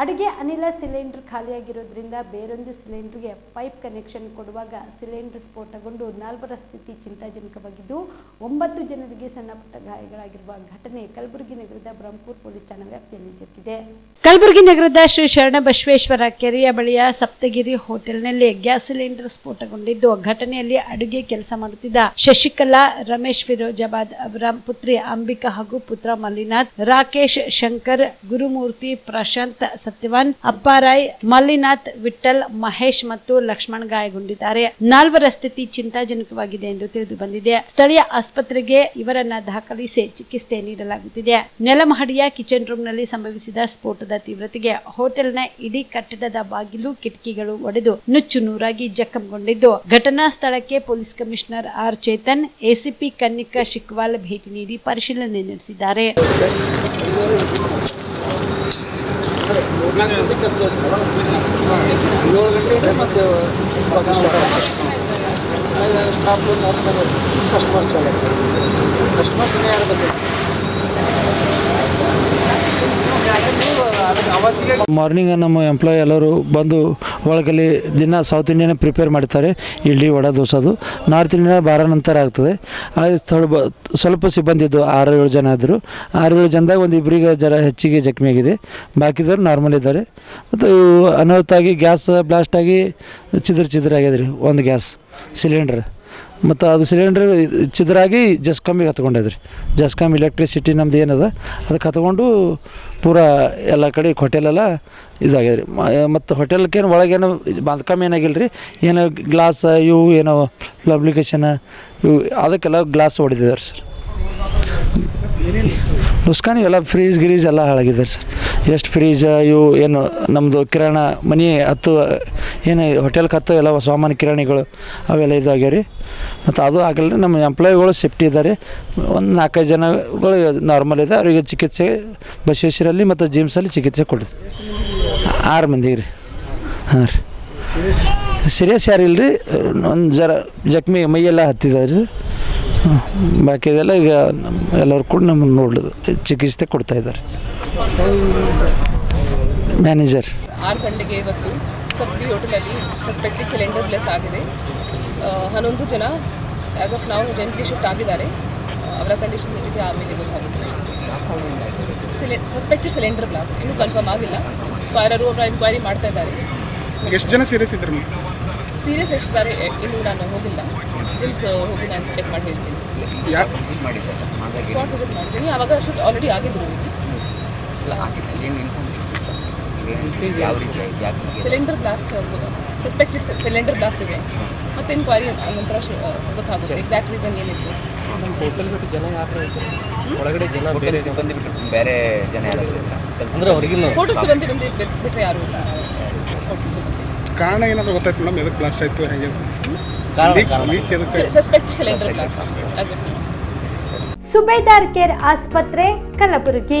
ಅಡುಗೆ ಅನಿಲ ಸಿಲಿಂಡರ್ ಖಾಲಿಯಾಗಿರೋದ್ರಿಂದ ಬೇರೊಂದು ಸಿಲಿಂಡರ್ಗೆ ಪೈಪ್ ಕನೆಕ್ಷನ್ ಕೊಡುವಾಗ ಸಿಲಿಂಡರ್ ಸ್ಫೋಟಗೊಂಡು ನಾಲ್ವರ ಸ್ಥಿತಿ ಚಿಂತಾಜನಕವಾಗಿದ್ದು, ಒಂಬತ್ತು ಜನರಿಗೆ ಸಣ್ಣಪುಟ್ಟ ಗಾಯಗಳಾಗಿರುವ ಘಟನೆ ಕಲಬುರಗಿ ನಗರದ ಬ್ರಹ್ಮಪುರ ಪೊಲೀಸ್ ಠಾಣಾ ವ್ಯಾಪ್ತಿಯಲ್ಲಿ ಜರುಗಿದೆ. ಕಲಬುರಗಿ ನಗರದ ಶ್ರೀ ಶರಣಬಸವೇಶ್ವರ ಕೆರೆಯ ಬಳಿಯ ಸಪ್ತಗಿರಿ ಹೋಟೆಲ್ನಲ್ಲಿ ಗ್ಯಾಸ್ ಸಿಲಿಂಡರ್ ಸ್ಫೋಟಗೊಂಡಿದ್ದು, ಘಟನೆಯಲ್ಲಿ ಅಡುಗೆ ಕೆಲಸ ಮಾಡುತ್ತಿದ್ದ ಶಶಿಕಲಾ, ರಮೇಶ್ ಫಿರೋಜಾಬಾದ್ ಅವರ ಪುತ್ರಿ ಅಂಬಿಕಾ ಹಾಗೂ ಪುತ್ರ ಮಲ್ಲಿನಾಥ್, ರಾಕೇಶ್ ಶಂಕರ್, ಗುರುಮೂರ್ತಿ ಪ್ರಶಾಂತ್ ಸತ್ಯವಾನ್ ಅಪ್ಪಾರಾಯ್ ಮಲ್ಲಿನಾಥ್ ವಿಠಲ್ ಮಹೇಶ್ ಮತ್ತು ಲಕ್ಷ್ಮಣ್ ಗಾಯಗೊಂಡಿದ್ದಾರೆ. ನಾಲ್ವರ ಸ್ಥಿತಿ ಚಿಂತಾಜನಕವಾಗಿದೆ ಎಂದು ತಿಳಿದು ಬಂದಿದೆ. ಸ್ಥಳೀಯ ಆಸ್ಪತ್ರೆಗೆ ಇವರನ್ನ ದಾಖಲಿಸಿ ಚಿಕಿತ್ಸೆ ನೀಡಲಾಗುತ್ತಿದೆ. ನೆಲಮಹಡಿಯ ಕಿಚನ್ ರೂಮ್ನಲ್ಲಿ ಸಂಭವಿಸಿದ ಸ್ಫೋಟದ ತೀವ್ರತೆಗೆ ಹೋಟೆಲ್ನ ಇಡೀ ಕಟ್ಟಡದ ಬಾಗಿಲು ಕಿಟಕಿಗಳು ಒಡೆದು ನುಚ್ಚು ನೂರಾಗಿ ಜಖಂಗೊಂಡಿದ್ದು. ಘಟನಾ ಸ್ಥಳಕ್ಕೆ police commissioner R Chetan, ACP Kannika Shikwal ಭೇಟಿ ನೀಡಿ ಪರಿಶೀಲನೆ ನಡೆಸಿದ್ದಾರೆ. ಏಳು ಗಂಟೆಗೆ ಮತ್ತು ಸ್ಟಾಪ್ ಕಸ್ಟಮರ್ ಚಾಲು ಕಸ್ಟಮರ್ ಸರಿ ಆಗಬೇಕು ಮಾರ್ನಿಂಗ್ ನಮ್ಮ ಎಂಪ್ಲಾಯ್ ಎಲ್ಲರೂ ಬಂದು ಒಳಗಲ್ಲಿ ದಿನ ಸೌತ್ ಇಂಡಿಯನ್ ಪ್ರಿಪೇರ್ ಮಾಡ್ತಾರೆ ಇಡ್ಲಿ, ವಡ ದೋಸೆದು ನಾರ್ತ್ ಇಂಡಿಯನ್ ಬಾರ ನಂತರ ಆಗ್ತದೆ. ಬ ಸ್ವಲ್ಪ ಸಿಬ್ಬಂದಿ ಇದ್ದು ಆರು ಏಳು ಜನ ಇದ್ದರು ಆರು ಏಳು ಜನದಾಗ ಒಂದು ಇಬ್ಬರಿಗೆ ಜರ ಹೆಚ್ಚಿಗೆ ಜಖಮಿ ಆಗಿದೆ. ಬಾಕಿದವರು ನಾರ್ಮಲ್ ಇದ್ದಾರೆ. ಮತ್ತು ಅನಾಹುತಾಗಿ ಗ್ಯಾಸ್ ಬ್ಲಾಸ್ಟ್ ಆಗಿ ಚಿದ್ರ ಚಿದ್ರ ಆಗ್ಯದ ರೀ, ಒಂದು ಗ್ಯಾಸ್ ಸಿಲಿಂಡ್ರ್ ಮತ್ತು ಅದು ಸಿಲಿಂಡ್ರ್ ಚಿದ್ರಾಗಿ ಜಸ್ಕಾಮಿಗೆ ಹತ್ಕೊಂಡಿದ್ರಿ ಜಸ್ಕಾಮ್ ಇಲೆಕ್ಟ್ರಿಸಿಟಿ ನಮ್ದು ಏನದ ಅದಕ್ಕೆ ಹತ್ಕೊಂಡು ಪೂರಾ ಎಲ್ಲ ಕಡೆ ಹೋಟೆಲೆಲ್ಲ ಇದಾಗ್ಯದ ರೀ ಮತ್ತು ಹೋಟೆಲ್ಕೇನು ಒಳಗೇನು ಬಾಂಧಕಮ್ ಏನಾಗಿಲ್ಲ ರೀ ಏನೋ ಗ್ಲಾಸ್ ಇವು ಏನೋ ಲಬ್ಲಿಕೇಶನ್ ಇವು ಅದಕ್ಕೆಲ್ಲ ಗ್ಲಾಸ್ ಹೊಡೆದಿದ್ದಾರೆ ಸರ್. ನುಸ್ಕಾನಿ ಎಲ್ಲ ಫ್ರೀಜ್ ಗಿರೀಜ್ ಎಲ್ಲ ಹಾಳಾಗಿದ್ದಾರೆ ಸರ್. ಎಷ್ಟು ಫ್ರೀಜ್ ಇವು, ಏನು ನಮ್ಮದು ಕಿರಾಣ ಮನೆ ಹತ್ತು ಏನು ಹೋಟೆಲ್ ಕತ್ತು ಎಲ್ಲ ಸಾಮಾನು ಕಿರಾಣಿಗಳು ಅವೆಲ್ಲ ಇದಾಗ್ಯಾವ ರೀ. ಮತ್ತು ಅದು ಆಗಲ್ಲ ರೀ, ನಮ್ಮ ಎಂಪ್ಲಾಯಿಗಳು ಸೇಫ್ಟಿ ಇದ್ದಾರೆ ಒಂದು ನಾಲ್ಕೈದು ಜನಗಳು ನಾರ್ಮಲ್ ಇದೆ, ಅವರಿಗೆ ಚಿಕಿತ್ಸೆ ಬಸವೇಶ್ವರಲ್ಲಿ ಮತ್ತು ಜಿಮ್ಸಲ್ಲಿ ಚಿಕಿತ್ಸೆ ಕೊಡ್ತೀವಿ ಆರು ಮಂದಿಗೆ ರೀ. ಹಾಂ ರೀ. ಸೀರಿಯಸ್ ಯಾರು ಇಲ್ಲ ರೀ, ಒಂದು ಜರ ಜಖ್ಮಿ ಮೈಯೆಲ್ಲ ಹತ್ತಿದ್ದಾರೆ ರೀ. ಹಾಂ ಬಾಕಿದೆಲ್ಲ ಈಗ ಎಲ್ಲರೂ ಕೂಡ ನಮ್ಮನ್ನು ನೋಡೋದು ಚಿಕಿತ್ಸೆ ಕೊಡ್ತಾ ಇದ್ದಾರೆ ಮ್ಯಾನೇಜರ್ ಆರು ಗಂಟೆಗೆ ಇವತ್ತು? ಸಪ್ತಿ ಹೋಟೆಲಲ್ಲಿ ಸಸ್ಪೆಕ್ಟೆಡ್ ಸಿಲಿಂಡರ್ ಬ್ಲೆಸ್ ಆಗಿದೆ. ಹನ್ನೊಂದು ಜನ ಆ್ಯಸ್ ಆಫ್ ನಾವು ಜೆಂಟ್ಲಿ ಶಿಫ್ಟ್ ಆಗಿದ್ದಾರೆ. ಅವರ ಕಂಡೀಷನ್ ಹೇಗಿದೆ ಆಮೇಲೆ ಗೊತ್ತಾಗುತ್ತೆ. ಸಿಲಿ ಸಸ್ಪೆಕ್ಟೆಡ್ ಸಿಲಿಂಡರ್ ಬ್ಲಾಸ್ಟ್ ಇನ್ನೂ ಕನ್ಫರ್ಮ್ ಆಗಿಲ್ಲ. ಫೈರರು ಅವರ ಎನ್ಕ್ವೈರಿ ಮಾಡ್ತಾ ಇದ್ದಾರೆ. ಎಷ್ಟು ಜನ ಸೀರಿಯಸ್ ಇದ್ರು ಸೀರಿಯಸ್ ಎಷ್ಟಿದ್ದಾರೆ ಇನ್ನೂ ನಾನು ಹೋಗಿಲ್ಲ. ಜಿಮ್ಸ್ ಹೋಗಿ ನಾನು ಚೆಕ್ ಮಾಡಿ ಹೇಳ್ತೀನಿ. ಸ್ಪಾಟ್ ವಿಸಿಟ್ ಮಾಡ್ತೀನಿ ಆವಾಗ ಅಷ್ಟು ಆಲ್ರೆಡಿ ಆಗಿದ್ರು. Cylinder blast suspected cylinder blast ಇದೆ. ಮತ್ತೆ ಇನ್ಕ್ವೈರಿ ನಂತರ ಗೊತ್ತಾಗುತ್ತೆ ಎಕ್ಸಾಕ್ಟ್ ರೀಸನ್ ಏನಿತ್ತು. ಹೋಟೆಲ್ ಬಿಟ್ಟು ಜನ ಯಾರು ಒಳಗಡೆ ಜನ ಬೇರೆ ಸಿಬ್ಬಂದಿ ಬಿಟ್ಟು ಬೇರೆ ಜನ ಯಾರು ಅಂದ್ರೆ ಹೊರಗಿನ ಹೋಟೆಲ್ ಸಿಬ್ಬಂದಿ ಬಂದು ಬಿಟ್- ಬಿಟ್ರೆ ಯಾರು ಇಲ್ಲ. ಕಾರಣ ಏನಾದ್ರು ಗೊತ್ತಾಯ್ತು ಮೇಡಮ್? ಎದಕ್ಕೆ ಬ್ಲಾಸ್ಟ್ ಆಯ್ತು? ಹೆಂಗೆ? Leak cylinder blast Subedar care ಆಸ್ಪತ್ರೆ ಕಲಬುರಗಿ.